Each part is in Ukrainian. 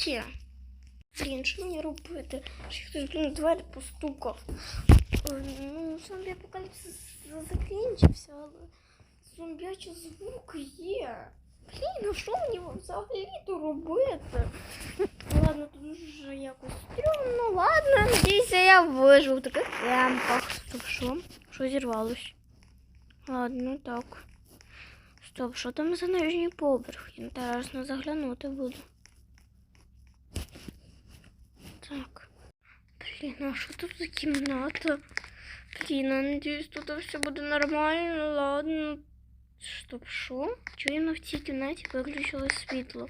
Ті. Блін, що мені робити? Ще хтось блін, двері постукав. Ну, зомбі апокаліпсис закінчився, але зомбячий звук є. Блін, а що мені взагалі то робити? Ну, Ладно, тут вже якось стрьомно. Ладно, надіюся, я виживу в таких темпах. Стоп, що? Що зірвалось? Ладно, так. Стоп, що там за нижній поверх? Інтересно заглянути буду. Так. Блін, а що тут за кімната? Блін, я надіюсь, тут все буде нормально. Ладно. Стоп, що? Чуємо в цій кімнаті виключилось світло.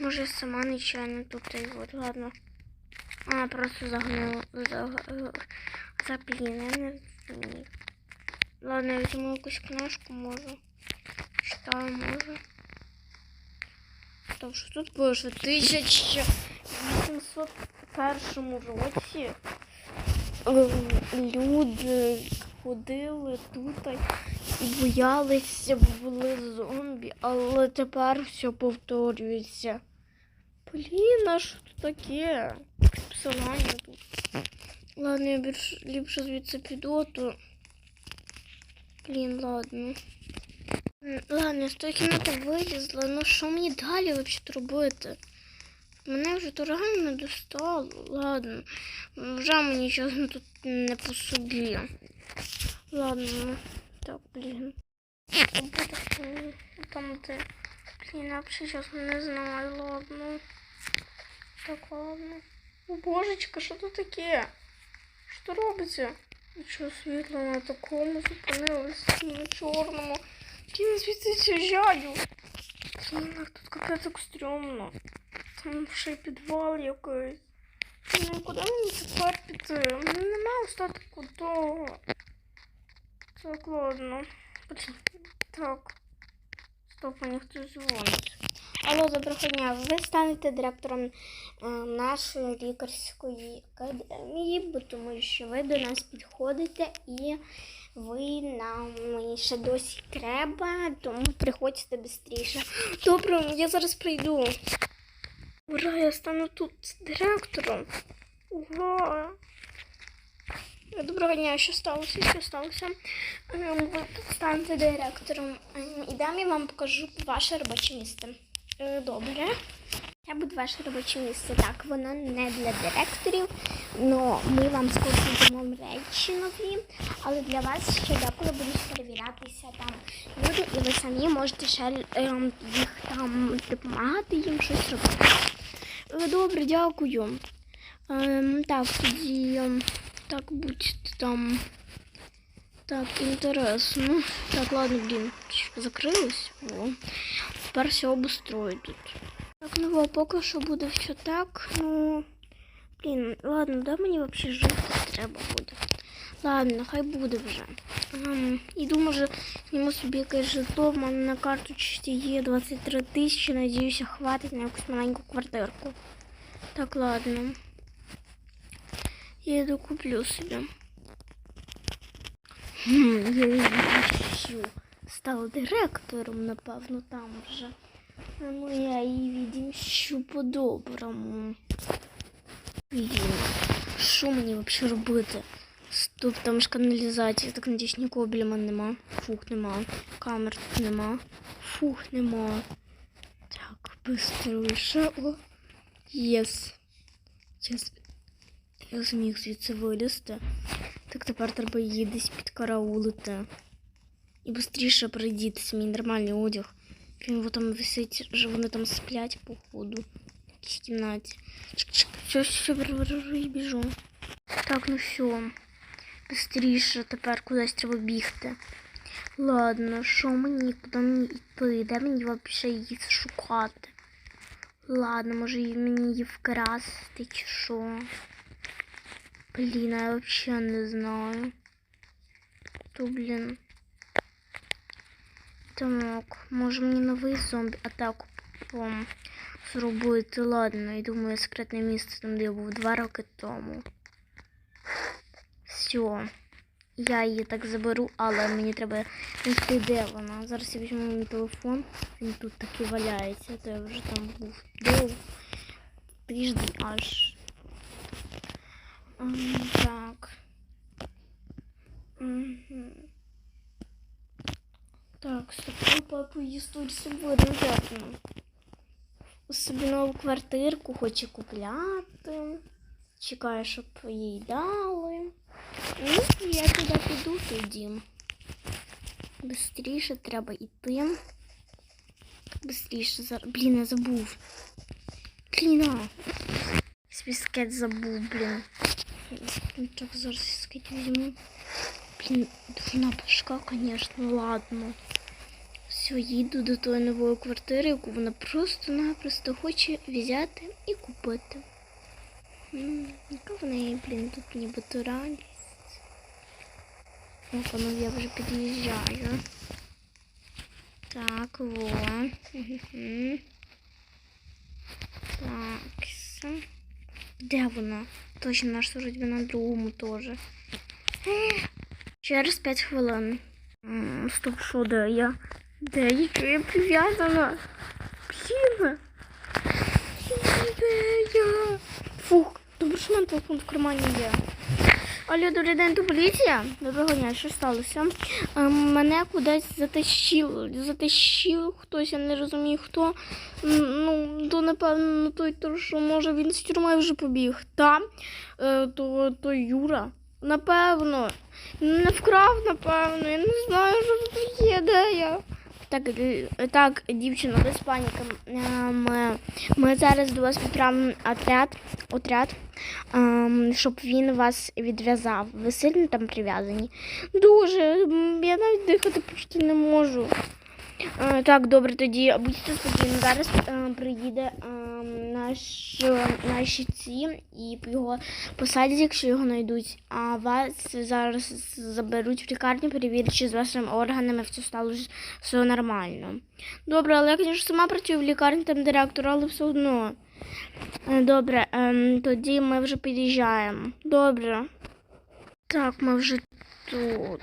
Може, сама нечайно тут і от, ладно. А, просто загнула. Заг... За не зрозумів. Ладно, я візьму якусь книжку, може. Читаю, може. Стоп, що тут пише? 1801 році ем, люди ходили тут і боялися, бо були зомбі, але тепер все повторюється. Блін, а що тут таке? Посилання тут. Ладно, я більш ліпше звідси піду, то. Блін, ладно. Ладно, я з тої кімнати вилізла, ну що мені далі взагалі робити? Мене вже то реально достало. Ладно, вже мені чесно тут не по собі. Ладно, ну, так, блін. Там де. Взагалі чесно не знаю, ладно. Так, ладно. О, божечка, що тут таке? Що робиться? Що світло на такому зупинилось, на чорному. Блін, звідси з'їжджаю. Блін, тут капець так. Ще підвал якийсь. Ну, куди мені тепер піти? Немає остатку того. Так, ладно. Так. Стоп, мені хтось дзвонить. Алло, доброго дня. Ви станете директором е, нашої лікарської академії, тому що ви до нас підходите і ви нам ще досі треба, тому приходьте швидше. Добре, я зараз прийду. Ура, я стану тут директором. Ура! Доброго дня, що сталося? Що сталося? Ем, Ви станете директором. Ем, Ідемо, я вам покажу ваше робоче місце. Е, Добре. Я буду ваше робоче місце. Так, воно не для директорів, але ми вам скоро речі нові. Але для вас ще деколи будуть перевірятися там люди, і ви самі можете ще ем, їх там допомагати їм щось робити. Е, Добре, дякую. Ем, так, тоді ем, так будьте там. Так, інтересно. Так, ладно, блін, що закрилось. О. Тепер все обустрою тут. Так, ну а поки що буде все так. Ну. Блін, ладно, де мені взагалі жити треба буде. Ладно, хай буде вже. Ем, іду, може, зніму собі якесь житло. В мене на карточці є 23 тисячі. Надіюся, хватить на якусь маленьку квартирку. Так, ладно. Я йду куплю собі. Хм, я відімщу. Став директором, напевно, там вже. А Ну, я її відімщу по-доброму. Блін, що мені взагалі робити? Стоп, там ж каналізація, так надіюсь, нікого біля нема. Фух, нема. Камер тут нема. Фух, нема. Так, быстріше. О, єс. Єс. Я зміг звідси вилізти. Так тепер треба її десь підкараулити. І швидше прийдітися, мій нормальний одяг. Він вот там висить, вже вони там сплять, походу. В кімнаті. Чик-чик. Все, все, біжу. Так, ну все. Быстріше тепер кудись треба бігти. Ладно, що мені, куди мені йти? Де мені взагалі її шукати? Ладно, може мені її вкрасти чи що? Блін, я взагалі не знаю. То, блін. Так, може мені новий зомбі атаку зробити. Ладно, йду в моє секретне місце, там де я був два роки тому. Все. я її так заберу, але мені треба знайти, де вона. Зараз я візьму мій телефон. Він тут таки валяється, то я вже там був дов тиждень аж. Так. Мгм. Так, стоп, папу історію собою ребятно. Собі нову квартирку хоче купляти. Чекає, щоб їй дали. Ну, я туди піду тоді. Бистріше треба йти. Бистріше зараз. Блін, я забув. Блін. Свіскет забув, блін. Так, зараз свіскет візьму. Блін, дурна башка, звісно, ладно. Все, їду до тої нової квартири, яку вона просто-напросто хоче взяти і купити. Яка в неї, блін, тут нібито радість. О, ну я вже під'їжджаю. Так, во. Мгм. Так, все. Де вона? Точно наш служить на другому теж. Е, Через 5 хвилин. М, Стоп, що де я? Де я? Чого я прив'язана? Блін. Блін, Де я? Фух, добре, що в мене телефон в кармані є. Алло, добрий день, тут поліція. Доброго дня, що сталося? Ем, Мене кудись затащив, затащив хтось, я не розумію хто. Ну, то напевно той, то, що може він з тюрми вже побіг. Та, е, то, то Юра. Напевно. Не вкрав, напевно. Я не знаю, що тут є, де я. Так, е, так, дівчина, без паніки. Е, Ми, ми зараз до вас відправимо отряд, отряд ем, щоб він вас відв'язав. Ви сильно там прив'язані? Дуже. Я навіть дихати просто не можу. Е, так, добре, тоді будьте спокійні. Зараз е, приїде е, наш, наші ці і його посадять, якщо його знайдуть. А вас зараз заберуть в лікарню, перевірять, чи з вашими органами все стало все нормально. Добре, але я, звісно, сама працюю в лікарні, там директор, але все одно. Е, добре, ем, тоді ми вже під'їжджаємо. Добре. Так, ми вже тут.